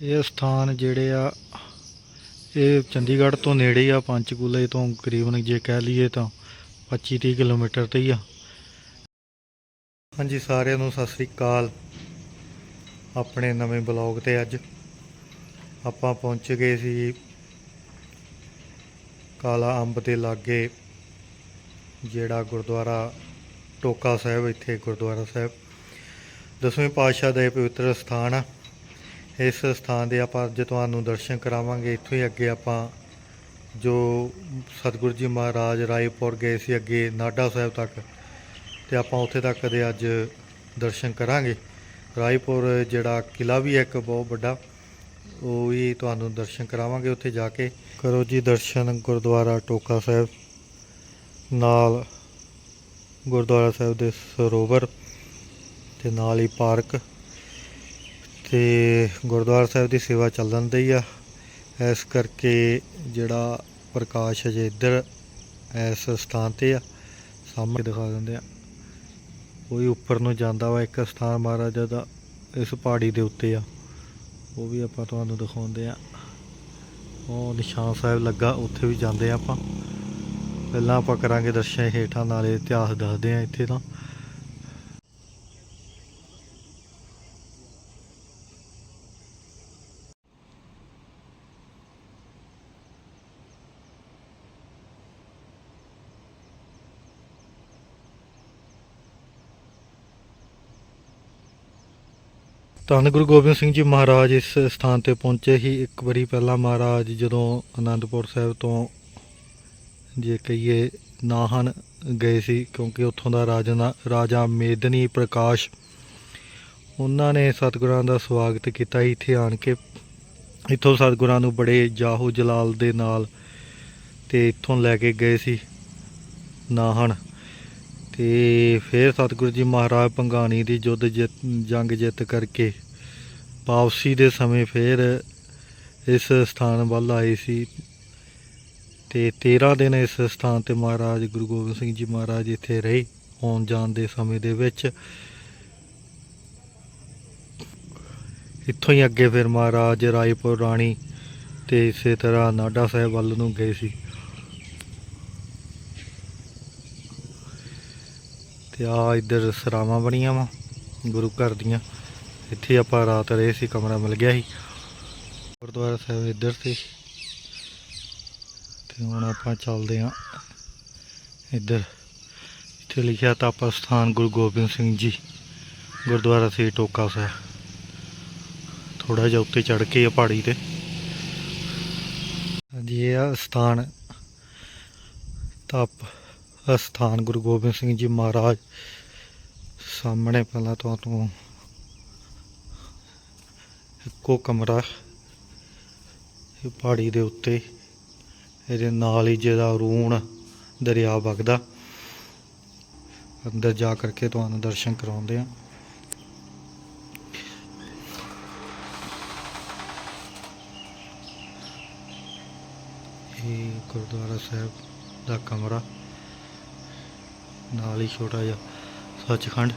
ਇਹ ਸਥਾਨ ਜਿਹੜੇ ਆ, ਇਹ ਚੰਡੀਗੜ੍ਹ ਤੋਂ ਨੇੜੇ ਆ, ਪੰਚਕੂਲੇ ਤੋਂ ਕਰੀਬਨ ਜੇ ਕਹਿ ਲਈਏ ਤਾਂ 25-30 ਕਿਲੋਮੀਟਰ ਤੇ ਹੀ ਆ। ਹਾਂਜੀ, ਸਾਰਿਆਂ ਨੂੰ ਸਤਿ ਸ੍ਰੀ ਅਕਾਲ। ਆਪਣੇ ਨਵੇਂ ਬਲੌਗ ਤੇ ਅੱਜ ਆਪਾਂ ਪਹੁੰਚ ਗਏ ਸੀ ਕਾਲਾ ਅੰਬ ਦੇ ਲਾਗੇ, ਜਿਹੜਾ ਗੁਰਦੁਆਰਾ ਟੋਕਾ ਸਾਹਿਬ, ਇੱਥੇ ਗੁਰਦੁਆਰਾ ਸਾਹਿਬ। ਦਸਵੇਂ ਪਾਤਸ਼ਾਹ ਦਾ ਇਹ ਪਵਿੱਤਰ ਸਥਾਨ ਆ। ਇਸ ਸਥਾਨ ਦੇ ਆਪਾਂ ਅੱਜ ਤੁਹਾਨੂੰ ਦਰਸ਼ਨ ਕਰਾਵਾਂਗੇ, ਇੱਥੋਂ ਹੀ ਅੱਗੇ ਆਪਾਂ ਜੋ ਸਤਿਗੁਰੂ ਜੀ ਮਹਾਰਾਜ ਰਾਏਪੁਰ ਗਏ ਸੀ ਅੱਗੇ ਨਾਢਾ ਸਾਹਿਬ ਤੱਕ, ਤੇ ਆਪਾਂ ਉੱਥੇ ਤੱਕ ਦੇ ਅੱਜ ਦਰਸ਼ਨ ਕਰਾਂਗੇ। ਰਾਏਪੁਰ ਜਿਹੜਾ ਕਿਲਾ ਵੀ ਹੈ ਇੱਕ ਬਹੁਤ ਵੱਡਾ, ਉਹ ਵੀ ਤੁਹਾਨੂੰ ਦਰਸ਼ਨ ਕਰਾਵਾਂਗੇ ਉੱਥੇ ਜਾ ਕੇ। ਕਰੋ ਜੀ ਦਰਸ਼ਨ ਗੁਰਦੁਆਰਾ ਟੋਕਾ ਸਾਹਿਬ, ਨਾਲ ਗੁਰਦੁਆਰਾ ਸਾਹਿਬ ਦੇ ਸਰੋਵਰ, ਤੇ ਨਾਲ ਹੀ ਪਾਰਕ। ਤੇ ਗੁਰਦੁਆਰਾ ਸਾਹਿਬ ਦੀ ਸੇਵਾ ਚੱਲਣ ਦੀ ਆ। ਇਸ ਕਰਕੇ ਜਿਹੜਾ ਪ੍ਰਕਾਸ਼ ਅਜੇ ਇੱਧਰ ਇਸ ਸਥਾਨ ਤੇ ਆ, ਸਾਹਮਣੇ ਦਿਖਾ ਦਿੰਦੇ ਆ। ਕੋਈ ਉੱਪਰ ਨੂੰ ਜਾਂਦਾ ਵਾ ਇੱਕ ਸਥਾਨ ਮਹਾਰਾਜਾ ਦਾ, ਇਸ ਪਹਾੜੀ ਦੇ ਉੱਤੇ ਆ। ਉਹ ਵੀ ਆਪਾਂ ਤੁਹਾਨੂੰ ਦਿਖਾਉਂਦੇ ਆ। ਉਹ ਨਿਸ਼ਾਨ ਸਾਹਿਬ ਲੱਗਾ, ਉੱਥੇ ਵੀ ਜਾਂਦੇ ਆ ਆਪਾਂ। ਪਹਿਲਾਂ ਆਪਾਂ ਕਰਾਂਗੇ ਦਰਸ਼ਨ ਹੇਠਾਂ, ਨਾਲੇ ਇਤਿਹਾਸ ਦੱਸਦੇ ਆ ਇੱਥੇ ਤਾਂ। ਧੰਨ ਗੁਰੂ ਗੋਬਿੰਦ ਸਿੰਘ ਜੀ ਮਹਾਰਾਜ ਇਸ ਸਥਾਨ ਤੇ ਪਹੁੰਚੇ ਹੀ। ਇੱਕ ਵਾਰੀ ਪਹਿਲਾਂ ਮਹਾਰਾਜ ਜਦੋਂ ਅਨੰਦਪੁਰ ਸਾਹਿਬ ਤੋਂ ਜੇ ਕਹੀਏ ਨਾਹਨ ਗਏ ਸੀ, ਕਿਉਂਕਿ ਉੱਥੋਂ ਦਾ ਰਾਜਾ ਰਾਜਾ ਮੇਦਨੀ ਪ੍ਰਕਾਸ਼, ਉਹਨਾਂ ਨੇ ਸਤਿਗੁਰਾਂ ਦਾ ਸਵਾਗਤ ਕੀਤਾ। ਇੱਥੇ ਆਣ ਕੇ ਇੱਥੋਂ ਸਤਿਗੁਰਾਂ ਨੂੰ ਬੜੇ ਜਾਹੋ ਜਲਾਲ ਦੇ ਨਾਲ ਤੇ ਇੱਥੋਂ ਲੈ ਕੇ ਗਏ ਸੀ। ਨਾਹਨ ਤੇ ਫਿਰ ਸਤਿਗੁਰੂ ਜੀ ਮਹਾਰਾਜ ਭੰਗਾਣੀ ਦੀ ਜੁੱਧ ਜਿੱਤ, ਜੰਗ ਜਿੱਤ ਕਰਕੇ ਵਾਪਸੀ ਦੇ ਸਮੇਂ ਫਿਰ ਇਸ ਸਥਾਨ ਵੱਲ ਆਏ ਸੀ ਤੇ 13 ਦਿਨ ਇਸ ਸਥਾਨ ਤੇ ਮਹਾਰਾਜ ਗੁਰੂ ਗੋਬਿੰਦ ਸਿੰਘ ਜੀ ਮਹਾਰਾਜ ਇੱਥੇ ਰਹੇ ਆਉਣ ਜਾਣ ਦੇ ਸਮੇਂ ਦੇ ਵਿੱਚ। ਇੱਥੋਂ ਹੀ ਅੱਗੇ ਫਿਰ ਮਹਾਰਾਜ ਰਾਏਪੁਰ ਰਾਣੀ ਤੇ ਇਸੇ ਤਰ੍ਹਾਂ ਨਾਡਾ ਸਾਹਿਬ ਵੱਲ ਨੂੰ ਗਏ ਸੀ। ਤੇ ਆ ਇੱਧਰ ਸਰਾਵਾਂ ਬਣੀਆਂ ਵਾ, ਗੁਰੂ ਘਰ ਦੀਆਂ। ਇੱਥੇ ਆਪਾਂ ਰਾਤ ਰਹੇ ਸੀ, ਕਮਰਾ ਮਿਲ ਗਿਆ ਸੀ। ਗੁਰਦੁਆਰਾ ਸਾਹਿਬ ਇੱਧਰ ਸੀ। ਤੇ ਹੁਣ ਆਪਾਂ ਚੱਲਦੇ ਹਾਂ ਇੱਧਰ। ਇੱਥੇ ਲਿਖਿਆ ਤਪ ਸਥਾਨ ਗੁਰੂ ਗੋਬਿੰਦ ਸਿੰਘ ਜੀ, ਗੁਰਦੁਆਰਾ ਸੀ ਟੋਕਾ ਸਾਹਿਬ। ਥੋੜਾ ਜਿਹਾ ਉੱਤੇ ਚੜ ਕੇ ਆ ਪਹਾੜੀ ਤੇ। ਹਾਂਜੀ, ਇਹ ਆ ਸਥਾਨ। ਤਪ ਅਸਥਾਨ ਗੁਰੂ ਗੋਬਿੰਦ ਸਿੰਘ ਜੀ ਮਹਾਰਾਜ। ਸਾਹਮਣੇ ਪਹਿਲਾਂ ਤੁਹਾਨੂੰ ਇੱਕੋ ਕਮਰਾ ਇਹ ਪਹਾੜੀ ਦੇ ਉੱਤੇ। ਇਹਦੇ ਨਾਲ ਹੀ ਜਿਹਦਾ ਰੂਣ ਦਰਿਆ ਵਗਦਾ। ਅੰਦਰ ਜਾ ਕਰਕੇ ਤੁਹਾਨੂੰ ਦਰਸ਼ਨ ਕਰਾਉਂਦੇ ਆ। ਇਹ ਗੁਰਦੁਆਰਾ ਸਾਹਿਬ ਦਾ ਕਮਰਾ। ਨਾਲ ਹੀ ਛੋਟਾ ਜਿਹਾ ਸੱਚਖੰਡ।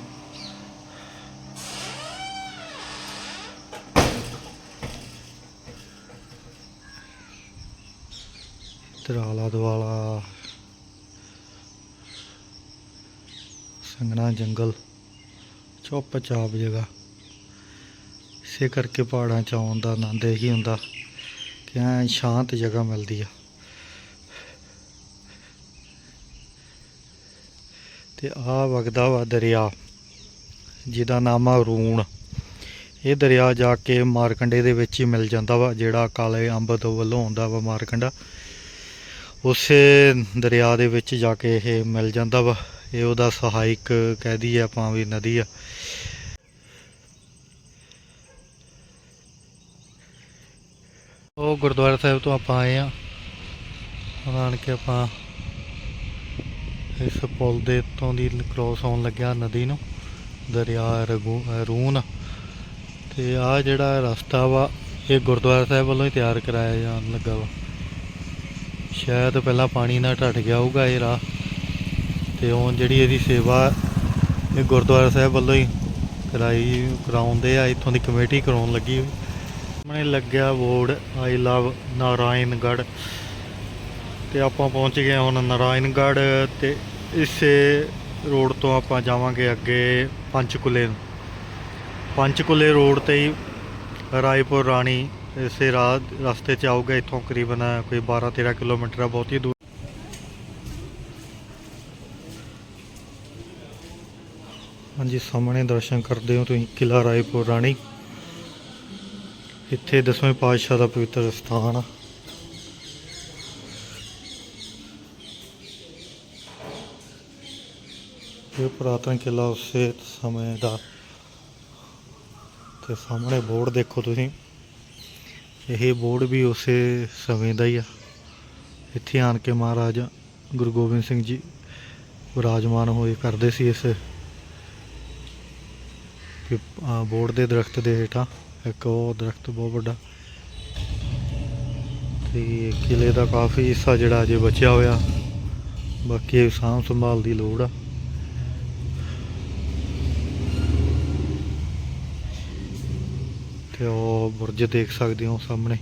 ਇੱਧਰ ਆਲਾ ਦੁਆਲਾ ਸੰਘਣਾ ਜੰਗਲ ਚੁੱਪ ਚਾਪ ਜਗ੍ਹਾ। ਇਸੇ ਕਰਕੇ ਪਹਾੜਾਂ ਚ ਆਉਣ ਦਾ ਆਨੰਦ ਇਹੀ ਹੁੰਦਾ ਕਿ ਐਂ ਸ਼ਾਂਤ ਜਗ੍ਹਾ ਮਿਲਦੀ ਆ। ਤੇ ਆ ਵਗਦਾ ਵਾ ਦਰਿਆ, ਜਿਹਦਾ ਨਾਮ ਆ ਰੂਣ। ਇਹ ਦਰਿਆ ਜਾ ਕੇ ਮਾਰਕੰਡੇ ਦੇ ਵਿੱਚ ਹੀ ਮਿਲ ਜਾਂਦਾ ਵਾ, ਜਿਹੜਾ ਕਾਲੇ ਅੰਬ ਤੋਂ ਵੱਲੋਂ ਆਉਂਦਾ ਵਾ ਮਾਰਕੰਡਾ। ਉਸੇ ਦਰਿਆ ਦੇ ਵਿੱਚ ਜਾ ਕੇ ਇਹ ਮਿਲ ਜਾਂਦਾ ਵਾ। ਇਹ ਉਹਦਾ ਸਹਾਇਕ ਕਹਿ ਦਈਏ ਆਪਾਂ ਵੀ ਨਦੀ ਆ। ਉਹ ਗੁਰਦੁਆਰਾ ਸਾਹਿਬ ਤੋਂ ਆਪਾਂ ਆਏ ਆ। ਹੁਣ ਆਣ ਕੇ ਆਪਾਂ ਇਸ ਪੁਲ ਦੇ ਉੱਤੋਂ ਦੀ ਕ੍ਰੋਸ ਹੋਣ ਲੱਗਿਆ ਨਦੀ ਨੂੰ, ਦਰਿਆ ਰਗੂ, ਰੂਨ। ਤੇ ਆ ਜਿਹੜਾ ਰਸਤਾ ਵਾ, ਇਹ ਗੁਰਦੁਆਰਾ ਸਾਹਿਬ ਵੱਲੋਂ ਹੀ ਤਿਆਰ ਕਰਾਇਆ ਜਾਣ ਲੱਗਾ ਵਾ। ਸ਼ਾਇਦ ਪਹਿਲਾਂ ਪਾਣੀ ਨਾਲ ਢੱਟ ਗਿਆ ਹੋਊਗਾ ਇਹ ਰਾਹ। ਤੇ ਹੁਣ ਜਿਹੜੀ ਇਹਦੀ ਸੇਵਾ ਇਹ ਗੁਰਦੁਆਰਾ ਸਾਹਿਬ ਵੱਲੋਂ ਹੀ ਕਰਾਈ, ਕਰਾਉਂਦੇ ਆ, ਇੱਥੋਂ ਦੀ ਕਮੇਟੀ ਕਰਾਉਣ ਲੱਗੀ ਹੋਈ। ਸਾਹਮਣੇ ਲੱਗਿਆ ਬੋਰਡ ਆਈ ਲਵ ਨਾਰਾਇਣਗੜ੍ਹ ਤੇ ਆਪਾਂ ਪਹੁੰਚ ਗਏ ਹੁਣ ਨਾਰਾਇਣਗੜ੍ਹ ਤੇ ਇਸੇ ਰੋਡ ਤੋਂ ਆਪਾਂ ਜਾਵਾਂਗੇ ਅੱਗੇ ਪੰਚਕੁਲੇ ਨੂੰ। ਪੰਚਕੁਲੇ ਰੋਡ ਤੇ ਹੀ ਰਾਏਪੁਰ ਰਾਣੀ ਇਸੇ ਰਾਹ ਰਸਤੇ 'ਚ ਆਊਗਾ, ਇੱਥੋਂ ਕਰੀਬਨ ਕੋਈ 12 13 ਕਿਲੋਮੀਟਰ ਆ, ਬਹੁਤ ਹੀ ਦੂਰ। ਹਾਂਜੀ, ਸਾਹਮਣੇ ਦਰਸ਼ਨ ਕਰਦੇ ਹੋ ਤੁਸੀਂ ਕਿਲਾ ਰਾਏਪੁਰ ਰਾਣੀ। ਇੱਥੇ ਦਸਵੇਂ ਪਾਤਸ਼ਾਹ ਦਾ ਪਵਿੱਤਰ ਸਥਾਨ ਆ। ਪੁਰਾਤਨ ਕਿਲਾ ਉਸੇ ਸਮੇਂ ਦਾ। ਤੇ ਸਾਹਮਣੇ ਬੋਰਡ ਦੇਖੋ ਤੁਸੀਂ। ਇਹ ਬੋਰਡ ਵੀ ਉਸੇ ਸਮੇਂ ਦਾ ਹੀ ਆ। ਇੱਥੇ ਆਣ ਕੇ ਮਹਾਰਾਜਾ ਗੁਰੂ ਗੋਬਿੰਦ ਸਿੰਘ ਜੀ ਵਿਰਾਜਮਾਨ ਹੋਏ ਕਰਦੇ ਸੀ ਇਸ ਬੋਰਡ ਦੇ ਦਰਖਤ ਦੇ ਹੇਠਾਂ। ਇੱਕ ਉਹ ਦਰਖਤ ਬਹੁਤ ਵੱਡਾ। ਤੇ ਕਿਲੇ ਦਾ ਕਾਫੀ ਹਿੱਸਾ ਜਿਹੜਾ ਅਜੇ ਬਚਿਆ ਹੋਇਆ। ਬਾਕੀ ਇਹ ਸਾਂਭ ਸੰਭਾਲ ਦੀ ਲੋੜ ਆ। ਤੇ ਉਹ ਬੁਰਜ ਦੇਖ ਸਕਦੇ ਹੋ ਸਾਹਮਣੇ।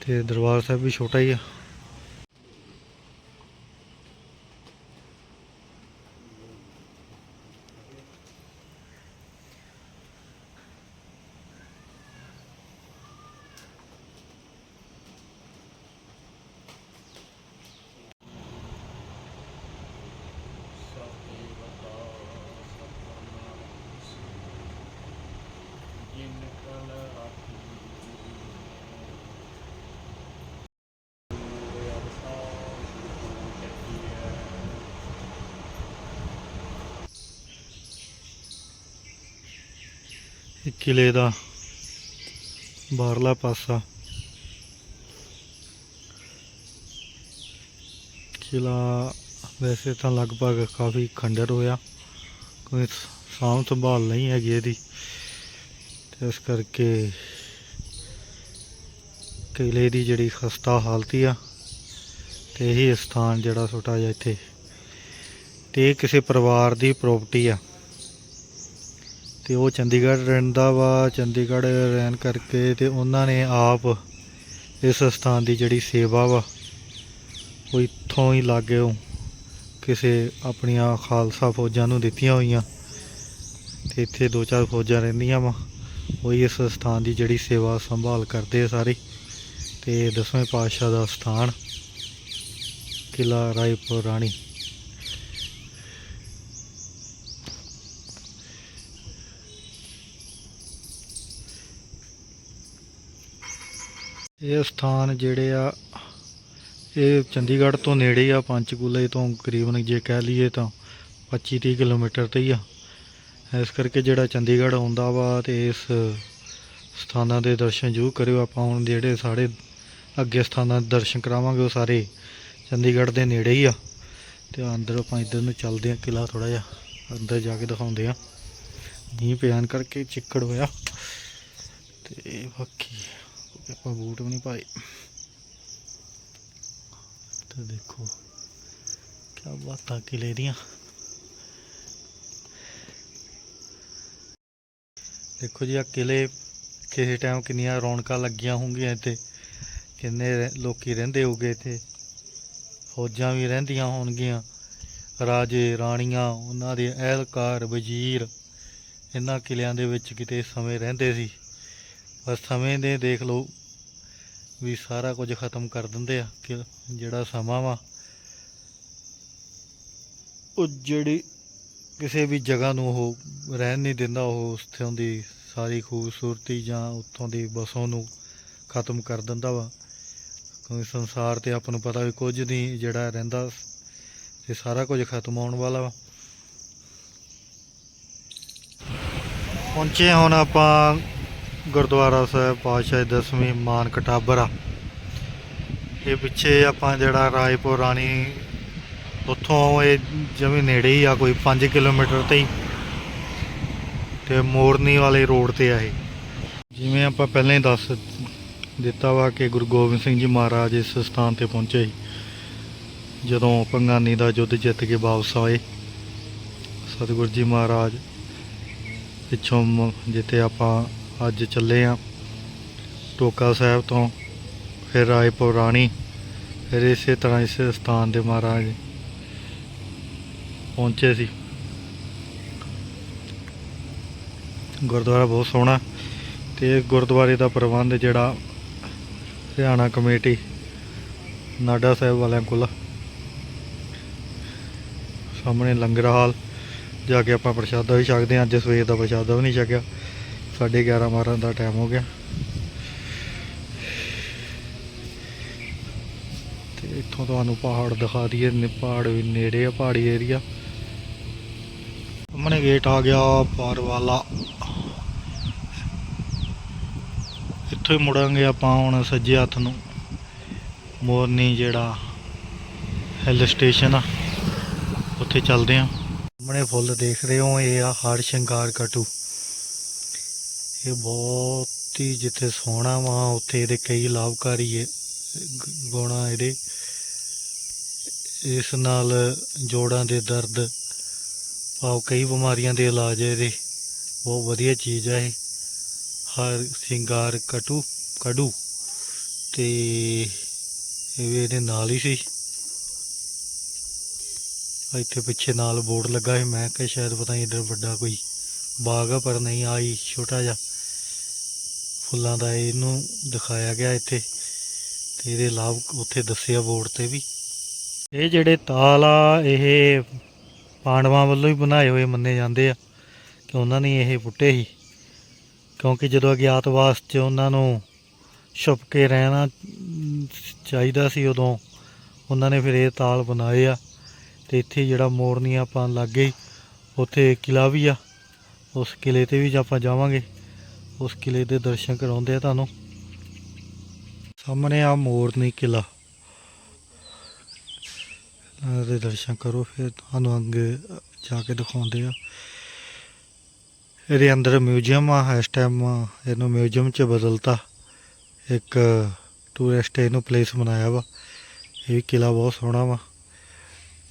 ਤੇ ਦਰਬਾਰ ਸਾਹਿਬ ਵੀ ਛੋਟਾ ਹੀ ਆ। ਇਹ ਕਿਲੇ ਦਾ ਬਾਹਰਲਾ ਪਾਸਾ। ਕਿਲਾ ਵੈਸੇ ਤਾਂ ਲਗਭਗ ਕਾਫੀ ਖੰਡਰ ਹੋਇਆ, ਕੋਈ ਸਾਂਭ ਸੰਭਾਲ ਨਹੀਂ ਹੈਗੀ ਇਹਦੀ। ਇਸ ਕਰਕੇ ਕਿਲੇ ਦੀ ਜਿਹੜੀ ਖਸਤਾ ਹਾਲਤ ਆ, ਤੇ ਇਹੀ ਸਥਾਨ ਜਿਹੜਾ ਛੋਟਾ ਜਿਹਾ ਇੱਥੇ। ਤੇ ਇਹ ਕਿਸੇ ਪਰਿਵਾਰ ਦੀ ਪ੍ਰਾਪਰਟੀ ਆ। ਤੇ ਉਹ ਚੰਡੀਗੜ੍ਹ ਰਹਿੰਦਾ ਵਾ, ਚੰਡੀਗੜ੍ਹ ਰਹਿਣ ਕਰਕੇ ਤੇ ਉਹਨਾਂ ਨੇ ਆਪ ਇਸ ਸਥਾਨ ਦੀ ਜਿਹੜੀ ਸੇਵਾ ਵਾ, ਉਹ ਇੱਥੋਂ ਹੀ ਲਾਗੇ ਉਹ ਕਿਸੇ ਆਪਣੀਆਂ ਖਾਲਸਾ ਫੌਜਾਂ ਨੂੰ ਦਿੱਤੀਆਂ ਹੋਈਆਂ। ਤੇ ਇੱਥੇ ਦੋ ਚਾਰ ਫੌਜਾਂ ਰਹਿੰਦੀਆਂ ਵਾ, ਉਹੀ ਇਸ ਸਥਾਨ ਦੀ ਜਿਹੜੀ ਸੇਵਾ ਸੰਭਾਲ ਕਰਦੇ ਆ ਸਾਰੇ। ਤੇ ਦਸਵੇਂ ਪਾਤਸ਼ਾਹ ਦਾ ਸਥਾਨ ਕਿਲਾ ਰਾਏਪੁਰ ਰਾਣੀ। ਇਹ ਸਥਾਨ ਜਿਹੜੇ ਆ, ਇਹ ਚੰਡੀਗੜ੍ਹ ਤੋਂ ਨੇੜੇ ਆ, ਪੰਚਕੂਲੇ ਤੋਂ ਕਰੀਬਨ ਜੇ ਕਹਿ ਲਈਏ ਤਾਂ 25 30 ਕਿਲੋਮੀਟਰ ਤੇ ਹੀ ਆ। ਇਸ ਕਰਕੇ ਜਿਹੜਾ ਚੰਡੀਗੜ੍ਹ ਆਉਂਦਾ ਵਾ ਤੇ ਇਸ ਸਥਾਨਾਂ ਦੇ ਦਰਸ਼ਨ ਜ਼ਰੂਰ ਕਰਿਓ। ਆਪਾਂ ਹੁਣ ਜਿਹੜੇ ਸਾਡੇ ਅੱਗੇ ਸਥਾਨਾਂ ਦੇ ਦਰਸ਼ਨ ਕਰਾਵਾਂਗੇ, ਉਹ ਸਾਰੇ ਚੰਡੀਗੜ੍ਹ ਦੇ ਨੇੜੇ ਹੀ ਆ। ਤੇ ਅੰਦਰ ਆਪਾਂ ਇੱਧਰ ਨੂੰ ਚੱਲਦੇ ਆ ਕਿਲਾ ਥੋੜਾ ਜਿਹਾ ਅੰਦਰ ਜਾ ਕੇ ਦਿਖਾਉਂਦੇ ਆ ਮੀਂਹ ਪਿਆਨ ਕਰਕੇ ਚਿੱਕੜ ਹੋਇਆ। ਤੇ ਬਾਕੀ ਆਪਾਂ ਬੂਟ ਵੀ ਨਹੀਂ ਪਾਏ। ਤੇ ਦੇਖੋ ਕੀ ਬਾਤਾਂ ਕਿਲੇ ਦੀਆਂ। ਦੇਖੋ ਜੀ ਆ ਕਿਲੇ ਕਿਸੇ ਟਾਈਮ ਕਿੰਨੀਆਂ ਰੌਣਕਾਂ ਲੱਗੀਆਂ ਹੋਣਗੀਆਂ ਇੱਥੇ। ਕਿੰਨੇ ਰਹਿ- ਲੋਕੀ ਰਹਿੰਦੇ ਹੋਗੇ ਇੱਥੇ। ਫੌਜਾਂ ਵੀ ਰਹਿੰਦੀਆਂ ਹੋਣਗੀਆਂ। ਰਾਜੇ, ਰਾਣੀਆਂ, ਉਹਨਾਂ ਦੇ ਅਹਿਲਕਾਰ, ਵਜ਼ੀਰ, ਇਹਨਾਂ ਕਿਲਿਆਂ ਦੇ ਵਿੱਚ ਕਿਤੇ ਸਮੇਂ ਰਹਿੰਦੇ ਸੀ। ਪਰ ਸਮੇਂ ਦੇ ਦੇਖ ਲਓ ਵੀ ਸਾਰਾ ਕੁਝ ਖਤਮ ਕਰ ਦਿੰਦੇ ਆ ਕਿ ਜਿਹੜਾ ਸਮਾਂ ਵਾ, ਉਹ ਜਿਹੜੀ ਕਿਸੇ ਵੀ ਜਗ੍ਹਾ ਨੂੰ ਉਹ ਰਹਿਣ ਨਹੀਂ ਦਿੰਦਾ, ਉਹ ਉੱਥੋਂ ਦੀ ਸਾਰੀ ਖੂਬਸੂਰਤੀ ਜਾਂ ਉੱਥੋਂ ਦੀ ਬਸੋਂ ਨੂੰ ਖਤਮ ਕਰ ਦਿੰਦਾ ਵਾ। ਕਿਉਂਕਿ ਸੰਸਾਰ ਤੇ ਆਪਾਂ ਨੂੰ ਪਤਾ ਵੀ ਕੁਝ ਨਹੀਂ ਜਿਹੜਾ ਰਹਿੰਦਾ ਤੇ ਸਾਰਾ ਕੁਝ ਖਤਮ ਹੋਣ ਵਾਲਾ ਵਾ। ਪਹੁੰਚੇ ਹੁਣ ਆਪਾਂ ਗੁਰਦੁਆਰਾ ਸਾਹਿਬ, ਪਾਤਸ਼ਾਹ ਦਸਵੀਂ ਮਾਨ ਕਟਾਬਰਾ ਇਹ ਪਿੱਛੇ ਆਪਾਂ ਜਿਹੜਾ ਰਾਏਪੁਰ ਰਾਣੀ, ਉੱਥੋਂ ਇਹ ਜਮੀ ਨੇੜੇ ਹੀ ਆ, ਕੋਈ 5 ਕਿਲੋਮੀਟਰ ਤੇ ਹੀ। ਤੇ ਮੋਰਨੀ ਵਾਲੇ ਰੋਡ ਤੇ ਆ ਇਹ। ਜਿਵੇਂ ਆਪਾਂ ਪਹਿਲਾਂ ਹੀ ਦੱਸ ਦਿੱਤਾ ਵਾ ਕਿ ਗੁਰੂ ਗੋਬਿੰਦ ਸਿੰਘ ਜੀ ਮਹਾਰਾਜ ਇਸ ਸਥਾਨ ਤੇ ਪਹੁੰਚੇ ਸੀ। ਜਦੋਂ ਪੰਗਾਨੀ ਦਾ ਯੁੱਧ ਜਿੱਤ ਕੇ ਵਾਪਸ ਆਏ, ਸਤਿਗੁਰੂ ਜੀ ਮਹਾਰਾਜ, ਪਿੱਛੋਂ ਜਿੱਥੇ ਆਪਾਂ ਅੱਜ ਚੱਲੇ ਆ ਟੋਕਾ ਸਾਹਿਬ ਤੋਂ, ਫਿਰ ਰਾਏਪੁਰ ਰਾਣੀ, ਫਿਰ ਇਸੇ ਤਰ੍ਹਾਂ ਇਸ ਸਥਾਨ ਦੇ ਮਹਾਰਾਜ ਪਹੁੰਚੇ ਸੀ। ਗੁਰਦੁਆਰਾ ਬਹੁਤ ਸੋਹਣਾ ਤੇ ਗੁਰਦੁਆਰੇ ਦਾ ਪ੍ਰਬੰਧ ਜਿਹੜਾ ਹਰਿਆਣਾ ਕਮੇਟੀ ਨਾਡਾ ਸਾਹਿਬ ਵਾਲਿਆਂ ਕੋਲ ਸਾਹਮਣੇ ਲੰਗਰ ਹਾਲ, ਜਾ ਕੇ ਆਪਾਂ ਪ੍ਰਸ਼ਾਦਾ ਵੀ ਛਕਦੇ ਹਾਂ ਅੱਜ ਸਵੇਰ ਦਾ ਪ੍ਰਸ਼ਾਦਾ ਵੀ ਨਹੀਂ ਛਕਿਆ। ਸਾਢੇ 11 ਮਾਰਨ ਦਾ ਟਾਈਮ ਹੋ ਗਿਆ। ਤੇ ਇੱਥੋਂ ਤੁਹਾਨੂੰ ਪਹਾੜ ਦਿਖਾ ਦਈਏ, ਨੇ, ਪਹਾੜ ਵੀ ਨੇੜੇ ਆ, ਪਹਾੜੀ ਏਰੀਆ ਸਾਹਮਣੇ ਗੇਟ ਆ ਗਿਆ ਪਾਰਵਾਲਾ ਇੱਥੋਂ ਹੀ ਮੁੜਾਂਗੇ ਆਪਾਂ ਹੁਣ ਸੱਜੇ ਹੱਥ ਨੂੰ। ਮੋਰਨੀ ਜਿਹੜਾ ਹਿੱਲ ਸਟੇਸ਼ਨ ਆ, ਉੱਥੇ ਚੱਲਦੇ ਆ। ਸਾਹਮਣੇ ਫੁੱਲ ਦੇਖ ਰਹੇ ਹੋ, ਇਹ ਆ ਹਰ ਸ਼ਿੰਗਾਰ ਕਟੂ ਇਹ ਬਹੁਤ ਹੀ ਜਿੱਥੇ ਸੋਹਣਾ ਵਾ, ਉੱਥੇ ਇਹਦੇ ਕਈ ਲਾਭਕਾਰੀ ਹੈ ਗੁਣਾ ਇਹਦੇ। ਇਸ ਨਾਲ ਜੋੜਾਂ ਦੇ ਦਰਦ, ਭਾਵ ਕਈ ਬਿਮਾਰੀਆਂ ਦੇ ਇਲਾਜ ਹੈ ਇਹਦੇ। ਬਹੁਤ ਵਧੀਆ ਚੀਜ਼ ਹੈ ਇਹ। ਹਰ ਸ਼ਿੰਗਾਰ ਕਟੂ ਕਡੂ ਤੇ ਇਹ ਵੀ ਇਹਦੇ ਨਾਲ ਹੀ ਸੀ। ਇੱਥੇ ਪਿੱਛੇ ਨਾਲ ਬੋਰਡ ਲੱਗਾ ਹੈ ਮੈਂ ਕਿਹਾ ਸ਼ਾਇਦ ਪਤਾ ਨਹੀਂ ਇੱਧਰ ਵੱਡਾ ਕੋਈ ਬਾਗ ਆ, ਪਰ ਨਹੀਂ ਆਈ ਛੋਟਾ ਜਿਹਾ। ਫੁੱਲਾਂ ਦਾ ਇਹਨੂੰ ਦਿਖਾਇਆ ਗਿਆ ਇੱਥੇ ਤੇ ਇਹਦੇ ਲਾਭ ਉੱਥੇ ਦੱਸਿਆ ਬੋਰਡ ਤੇ ਵੀ। ਇਹ ਜਿਹੜੇ ਤਾਲ ਆ, ਇਹ ਪਾਂਡਵਾਂ ਵੱਲੋਂ ਹੀ ਬਣਾਏ ਹੋਏ ਮੰਨੇ ਜਾਂਦੇ ਆ ਕਿ ਉਹਨਾਂ ਨੇ ਇਹ ਪੁੱਟੇ ਸੀ। ਕਿਉਂਕਿ ਜਦੋਂ ਅਗਿਆਤਵਾਸ 'ਚ ਉਹਨਾਂ ਨੂੰ ਛੁਪ ਕੇ ਰਹਿਣਾ ਚਾਹੀਦਾ ਸੀ ਉਦੋਂ ਉਹਨਾਂ ਨੇ ਫਿਰ ਇਹ ਤਾਲ ਬਣਾਏ ਆ ਤੇ ਇੱਥੇ ਜਿਹੜਾ ਮੋਰਨੀਆਂ ਆਪਾਂ ਲੱਗੇ ਉੱਥੇ ਕਿਲਾ ਵੀ ਆ, ਉਸ ਕਿਲੇ ਤੇ ਵੀ ਆਪਾਂ ਜਾਵਾਂਗੇ। ਉਸ ਕਿਲੇ ਦੇ ਦਰਸ਼ਨ ਕਰਾਉਂਦੇ ਆ ਤੁਹਾਨੂੰ। ਸਾਹਮਣੇ ਆ ਮੋਰਨੀ ਕਿਲਾ। ਇਹਨਾਂ ਦੇ ਦਰਸ਼ਨ ਕਰੋ, ਫਿਰ ਤੁਹਾਨੂੰ ਅੱਗੇ ਜਾ ਕੇ ਦਿਖਾਉਂਦੇ ਆ। ਇਹਦੇ ਅੰਦਰ ਮਿਊਜ਼ੀਅਮ ਆ, ਇਸ ਟਾਈਮ ਇਹਨੂੰ ਮਿਊਜ਼ੀਅਮ 'ਚ ਬਦਲਤਾ। ਇੱਕ ਟੂਰਿਸਟ ਇਹਨੂੰ ਪਲੇਸ ਬਣਾਇਆ ਵਾ। ਇਹ ਵੀ ਕਿਲਾ ਬਹੁਤ ਸੋਹਣਾ ਵਾ।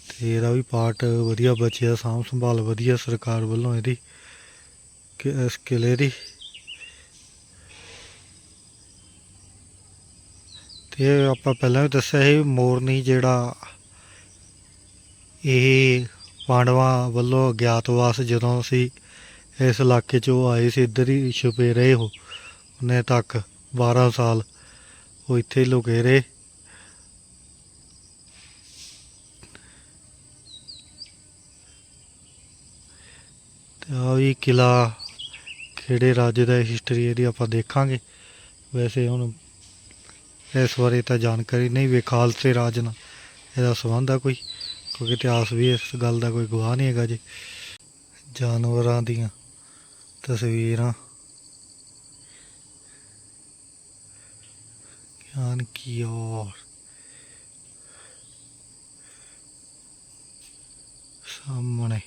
ਤੇ ਇਹਦਾ ਵੀ ਪਾਰਟ ਵਧੀਆ ਬਚਿਆ, ਸਾਂਭ ਸੰਭਾਲ ਵਧੀਆ ਸਰਕਾਰ ਵੱਲੋਂ ਇਹਦੀ, ਕਿ ਇਸ ਕਿਲੇ ਦੀ। ਤੇ ਇਹ ਆਪਾਂ ਪਹਿਲਾਂ ਵੀ ਦੱਸਿਆ ਸੀ ਮੋਰਨੀ ਜਿਹੜਾ ਇਹ ਪਾਂਡਵਾਂ ਵੱਲੋਂ ਅਗਿਆਤਵਾਸ ਜਦੋਂ ਸੀ ਇਸ ਇਲਾਕੇ 'ਚ ਉਹ ਆਏ ਸੀ, ਇੱਧਰ ਹੀ ਛੁਪੇ ਰਹੇ ਉਹ, ਉਹਨੇ ਤੱਕ 12 ਸਾਲ ਉਹ ਇੱਥੇ ਹੀ ਲੁਕੇ ਰਹੇ। ਆ ਵੀ ਕਿਲਾ ਕਿਹੜੇ ਰਾਜੇ ਦਾ ਹਿਸਟਰੀ ਇਹਦੀ ਆਪਾਂ ਦੇਖਾਂਗੇ। ਵੈਸੇ ਹੁਣ ਇਸ ਬਾਰੇ ਤਾਂ ਜਾਣਕਾਰੀ ਨਹੀਂ ਵੀ ਖਾਲਸੇ ਰਾਜ ਨਾਲ ਇਹਦਾ ਸੰਬੰਧ ਆ ਕੋਈ, ਕਿਉਂਕਿ ਇਤਿਹਾਸ ਵੀ ਇਸ ਗੱਲ ਦਾ ਕੋਈ ਗਵਾਹ ਨਹੀਂ ਹੈਗਾ ਜੀ। ਜਾਨਵਰਾਂ ਦੀਆਂ ਤਸਵੀਰਾਂ। ਗਿਆਨ ਕੀ ਔਰ ਸਾਹਮਣੇ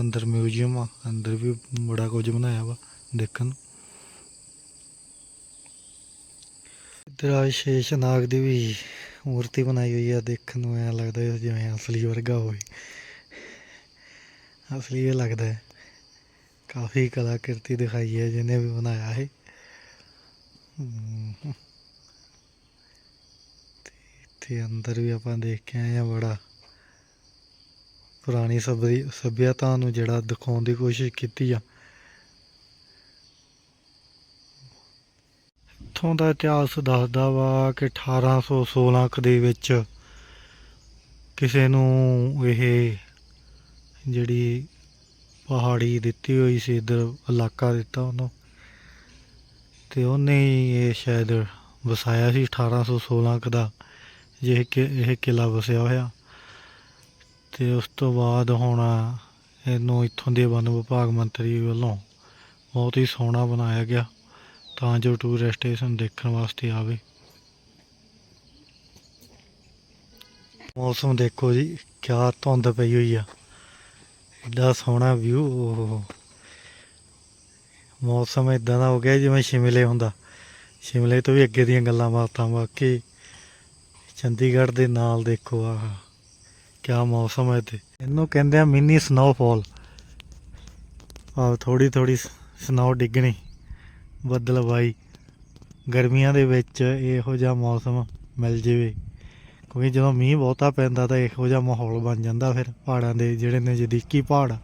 ਅੰਦਰ ਮਿਊਜ਼ੀਅਮ ਆ, ਅੰਦਰ ਵੀ ਬੜਾ ਕੁਝ ਬਣਾਇਆ ਵਾ ਦੇਖਣ ਨੂੰ। ਇੱਧਰ ਸ਼ੇਸ਼ ਨਾਗ ਦੀ ਵੀ ਮੂਰਤੀ ਬਣਾਈ ਹੋਈ ਆ, ਦੇਖਣ ਨੂੰ ਐਂ ਲੱਗਦਾ ਜਿਵੇਂ ਅਸਲੀ ਵਰਗਾ ਹੋਵੇ। ਅਸਲੀ ਇਹ ਲੱਗਦਾ ਹੈ। ਕਾਫੀ ਕਲਾਕ੍ਰਿਤੀ ਦਿਖਾਈ ਹੈ ਜਿਹਨੇ ਵੀ ਬਣਾਇਆ ਹੈ। ਤੇ ਅੰਦਰ ਵੀ ਆਪਾਂ ਦੇਖ ਕੇ ਆਏ ਆ ਬੜਾ ਪੁਰਾਣੀ ਸਭਰੀ ਸਭਿਅਤਾ ਨੂੰ ਜਿਹੜਾ ਦਿਖਾਉਣ ਦੀ ਕੋਸ਼ਿਸ਼ ਕੀਤੀ ਆ। ਇੱਥੋਂ ਦਾ ਇਤਿਹਾਸ ਦੱਸਦਾ ਵਾ ਕਿ 1816 ਕੁ ਦੇ ਵਿੱਚ ਕਿਸੇ ਨੂੰ ਇਹ ਜਿਹੜੀ ਪਹਾੜੀ ਦਿੱਤੀ ਹੋਈ ਸੀ, ਇਧਰ ਇਲਾਕਾ ਦਿੱਤਾ ਉਹਨੂੰ। ਤੇ ਉਹਨੇ ਇਹ ਸ਼ਾਇਦ ਵਸਾਇਆ ਸੀ 1816 ਕੁ ਦਾ ਜੇ ਕਿ, ਇਹ ਕਿਲਾ ਵਸਿਆ ਹੋਇਆ। ਤੇ ਉਸ ਤੋਂ ਬਾਅਦ ਹੁਣ ਇਹਨੂੰ ਇੱਥੋਂ ਦੇ ਵਨ ਵਿਭਾਗ ਮੰਤਰੀ ਵੱਲੋਂ ਬਹੁਤ ਹੀ ਸੋਹਣਾ ਬਣਾਇਆ ਗਿਆ। ਤਾਂ ਜੋ ਟੂਰਿਸਟ ਇਸ ਨੂੰ ਦੇਖਣ ਵਾਸਤੇ ਆਵੇ। ਮੌਸਮ ਦੇਖੋ ਜੀ, ਕਿਆ ਧੁੰਦ ਪਈ ਹੋਈ ਆ। ਇੱਡਾ ਸੋਹਣਾ ਵਿਊ ਮੌਸਮ ਇਦਾਂ ਦਾ ਹੋ ਗਿਆ ਜਿਵੇਂ ਸ਼ਿਮਲੇ ਹੁੰਦਾ। ਸ਼ਿਮਲੇ ਤੋਂ ਵੀ ਅੱਗੇ ਦੀਆਂ ਗੱਲਾਂ ਬਾਤਾਂ ਬਾਕੀ, ਚੰਡੀਗੜ੍ਹ ਦੇ ਨਾਲ ਦੇਖੋ ਆਹ, ਕਿਆ ਮੌਸਮ ਹੈ ਇੱਥੇ। ਇਹਨੂੰ ਕਹਿੰਦੇ ਆ ਮਿੰਨੀ ਸਨੋਫਾਲ ਆ ਥੋੜੀ ਥੋੜੀ ਸਨੋ ਡਿੱਗਣੀ। ਬੱਦਲਵਾਈ। ਗਰਮੀਆਂ ਦੇ ਵਿੱਚ ਇਹੋ ਜਿਹਾ ਮੌਸਮ ਮਿਲ ਜਾਵੇ। ਕਿਉਂਕਿ ਜਦੋਂ ਮੀਂਹ ਬਹੁਤਾ ਪੈਂਦਾ ਤਾਂ ਇਹੋ ਜਿਹਾ ਮਾਹੌਲ ਬਣ ਜਾਂਦਾ ਫਿਰ ਪਹਾੜਾਂ ਦੇ ਜਿਹੜੇ ਨਜ਼ਦੀਕੀ ਪਹਾੜ। ਆ।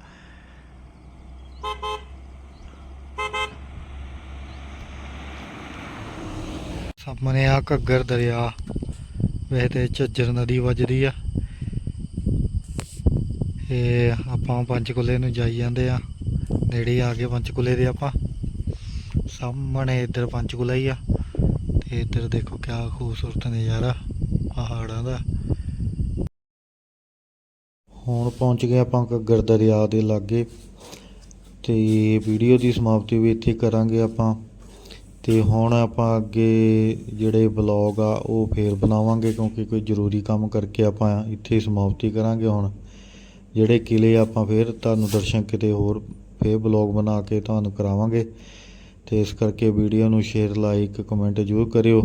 ਸਾਹਮਣੇ ਆ ਘੱਗਰ ਦਰਿਆ। ਵੈਸੇ ਤੇ ਝੱਜਰ ਨਦੀ ਵੱਜਦੀ ਆ। ਇਹ ਆਪਾਂ ਪੰਚਕੂਲੇ ਨੂੰ ਜਾਈ ਜਾਂਦੇ ਆ। ਨੇੜੇ ਆ ਕੇ ਪੰਚਕੂਲੇ ਦੇ ਆਪਾਂ। ਸਾਹਮਣੇ ਇੱਧਰ ਪੰਚਕੂਲਾ ਹੀ ਆ, ਤੇ ਇੱਧਰ ਦੇਖੋ ਕਿਆ ਖੂਬਸੂਰਤ ਨਜ਼ਾਰਾ ਪਹਾੜਾਂ ਦਾ। ਹੁਣ ਪਹੁੰਚ ਗਏ ਆਪਾਂ ਘੱਗਰ ਦਰਿਆ ਦੇ ਲਾਗੇ, ਤੇ ਵੀਡੀਓ ਦੀ ਸਮਾਪਤੀ ਵੀ ਇੱਥੇ ਕਰਾਂਗੇ ਆਪਾਂ। ਤੇ ਹੁਣ ਆਪਾਂ ਅੱਗੇ ਜਿਹੜੇ ਬਲੌਗ ਆ, ਉਹ ਫੇਰ ਬਣਾਵਾਂਗੇ, ਕਿਉਂਕਿ ਕੋਈ ਜ਼ਰੂਰੀ ਕੰਮ ਕਰਕੇ ਆਪਾਂ ਇੱਥੇ ਸਮਾਪਤੀ ਕਰਾਂਗੇ ਹੁਣ। ਜਿਹੜੇ ਕਿਲੇ ਆਪਾਂ ਫੇਰ ਤੁਹਾਨੂੰ ਦਰਸ਼ਨ ਕਿਤੇ ਹੋਰ, ਫੇਰ ਬਲੌਗ ਬਣਾ ਕੇ ਤੁਹਾਨੂੰ ਕਰਾਵਾਂਗੇ। ਤੇ ਇਸ ਕਰਕੇ ਵੀਡੀਓ ਨੂੰ ਸ਼ੇਅਰ ਲਾਈਕ ਕਮੈਂਟ ਜ਼ਰੂਰ ਕਰਿਓ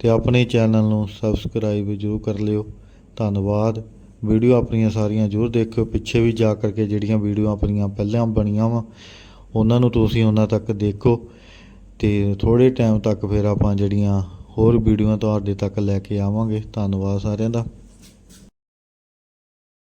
ਤੇ ਆਪਣੇ ਚੈਨਲ ਨੂੰ ਸਬਸਕ੍ਰਾਈਬ ਜ਼ਰੂਰ ਕਰ ਲਿਓ। ਧੰਨਵਾਦ। ਵੀਡੀਓ ਆਪਣੀਆਂ ਸਾਰੀਆਂ ਜ਼ਰੂਰ ਦੇਖਿਓ। ਪਿੱਛੇ ਵੀ ਜਾ ਕਰਕੇ ਜਿਹੜੀਆਂ ਵੀਡੀਓ ਆਪਣੀਆਂ ਪਹਿਲਾਂ ਬਣੀਆਂ ਵਾ, ਉਹਨਾਂ ਨੂੰ ਤੁਸੀਂ ਉਹਨਾਂ ਤੱਕ ਦੇਖੋ ਤੇ ਥੋੜੇ ਟਾਈਮ ਤੱਕ ਫਿਰ ਆਪਾਂ ਜਿਹੜੀਆਂ ਹੋਰ ਵੀਡੀਓ ਤੁਹਾਡੇ ਤੱਕ ਲੈ ਕੇ ਆਵਾਂਗੇ। ਧੰਨਵਾਦ ਸਾਰਿਆਂ ਦਾ।